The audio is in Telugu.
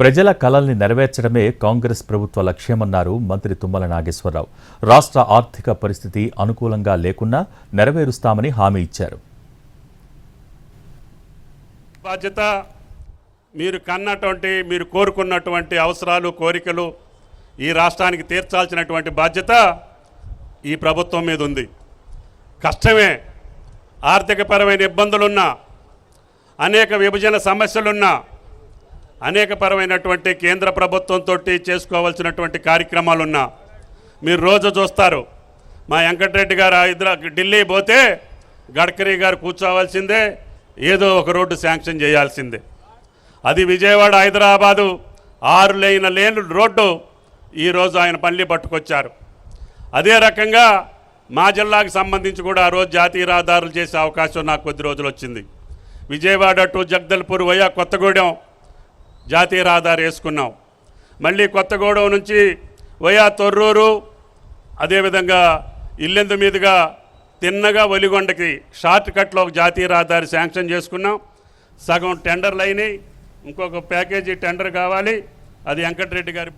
ప్రజల కలల్ని నెరవేర్చడమే కాంగ్రెస్ ప్రభుత్వ లక్ష్యమన్నారు మంత్రి తుమ్మల నాగేశ్వరరావు. రాష్ట్ర ఆర్థిక పరిస్థితి అనుకూలంగా లేకున్నా నెరవేరుస్తామని హామీ ఇచ్చారు. బాధ్యత మీరు కన్నటువంటి మీరు కోరుకున్నటువంటి అవసరాలు కోరికలు ఈ రాష్ట్రానికి తీర్చాల్సినటువంటి బాధ్యత ఈ ప్రభుత్వం మీద ఉంది. కష్టమే ఆర్థికపరమైన ఇబ్బందులున్నా అనేక విభజన సమస్యలున్నా అనేకపరమైనటువంటి కేంద్ర ప్రభుత్వంతో చేసుకోవాల్సినటువంటి కార్యక్రమాలున్నా మీరు రోజు చూస్తారు. మా వెంకటరెడ్డి గారు హైదరా ఢిల్లీ పోతే గడ్కరీ గారు కూర్చోవాల్సిందే ఏదో ఒక రోడ్డు శాంక్షన్ చేయాల్సిందే. అది విజయవాడ హైదరాబాదు ఆరు లేన లేని రోడ్డు ఈరోజు ఆయన పల్లి పట్టుకొచ్చారు. అదే రకంగా మా జిల్లాకు సంబంధించి కూడా ఆ రోజు జాతీయ రహదారులు చేసే అవకాశం నాకు కొద్ది రోజులు వచ్చింది. విజయవాడ టు జగదల్పూర్ వయా కొత్తగూడెం జాతీయ రహదారి వేసుకున్నాం. మళ్ళీ కొత్తగూడెం నుంచి వయా తొర్రూరు అదేవిధంగా ఇల్లెందు మీదుగా తిన్నగా ఒలిగొండకి షార్ట్ కట్లో ఒక జాతీయ రహదారి శాంక్షన్ చేసుకున్నాం. సగం టెండర్లు అయినాయి. ఇంకొక ప్యాకేజీ టెండర్ కావాలి. అది వెంకటరెడ్డి గారి